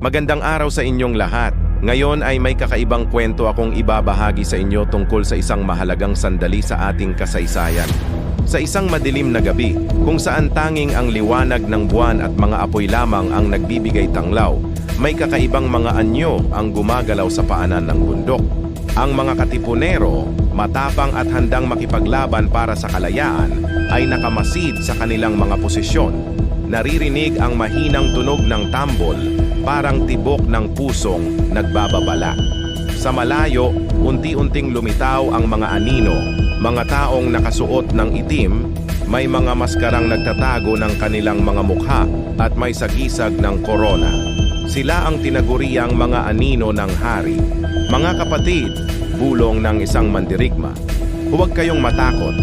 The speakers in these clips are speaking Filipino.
Magandang araw sa inyong lahat. Ngayon ay may kakaibang kwento akong ibabahagi sa inyo tungkol sa isang mahalagang sandali sa ating kasaysayan. Sa isang madilim na gabi, kung saan tanging ang liwanag ng buwan at mga apoy lamang ang nagbibigay tanglaw, may kakaibang mga anyo ang gumagalaw sa paanan ng bundok. Ang mga katipunero, matapang at handang makipaglaban para sa kalayaan, ay nakamasid sa kanilang mga posisyon. Naririnig ang mahinang tunog ng tambol, parang tibok ng pusong nagbababala. Sa malayo, unti-unting lumitaw ang mga anino, mga taong nakasuot ng itim, may mga maskarang nagtatago ng kanilang mga mukha at may sagisag ng korona. Sila ang tinaguriang mga anino ng hari. Mga kapatid, bulong ng isang mandirigma, huwag kayong matakot.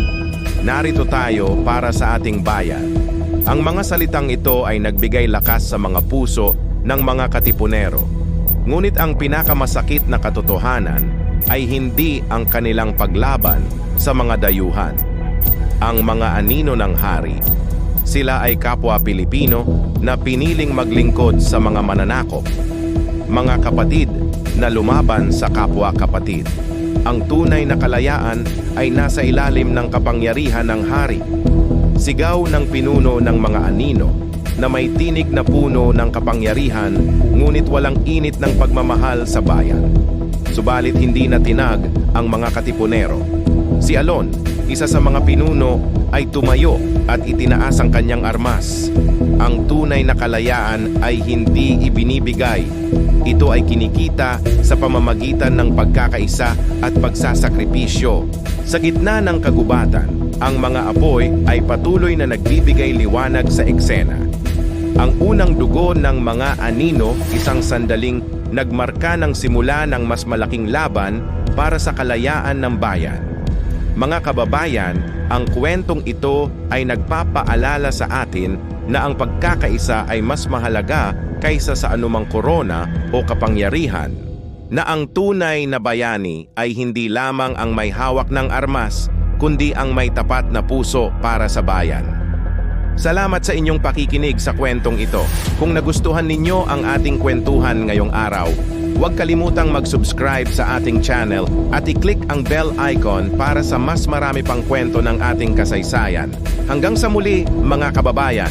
Narito tayo para sa ating bayan. Ang mga salitang ito ay nagbigay lakas sa mga puso ng mga katipunero. Ngunit ang pinakamasakit na katotohanan ay hindi ang kanilang paglaban sa mga dayuhan. Ang mga anino ng hari, sila ay kapwa Pilipino na piniling maglingkod sa mga mananakop. Mga kapatid na lumaban sa kapwa kapatid. Ang tunay na kalayaan ay nasa ilalim ng kapangyarihan ng hari. Sigaw ng pinuno ng mga anino na may tinig na puno ng kapangyarihan ngunit walang init ng pagmamahal sa bayan. Subalit hindi na tinag ang mga katipunero. Si Alon, isa sa mga pinuno, ay tumayo at itinaas ang kanyang armas. Ang tunay na kalayaan ay hindi ibinibigay. Ito ay kinikita sa pamamagitan ng pagkakaisa at pagsasakripisyo. Sa gitna ng kagubatan, ang mga apoy ay patuloy na nagbibigay liwanag sa eksena. Ang unang dugo ng mga anino, isang sandaling nagmarka ng simula ng mas malaking laban para sa kalayaan ng bayan. Mga kababayan, ang kwentong ito ay nagpapaalala sa atin na ang pagkakaisa ay mas mahalaga kaysa sa anumang korona o kapangyarihan. Na ang tunay na bayani ay hindi lamang ang may hawak ng armas, kundi ang may tapat na puso para sa bayan. Salamat sa inyong pakikinig sa kwentong ito. Kung nagustuhan ninyo ang ating kwentuhan ngayong araw, huwag kalimutang mag-subscribe sa ating channel at i-click ang bell icon para sa mas marami pang kwento ng ating kasaysayan. Hanggang sa muli, mga kababayan,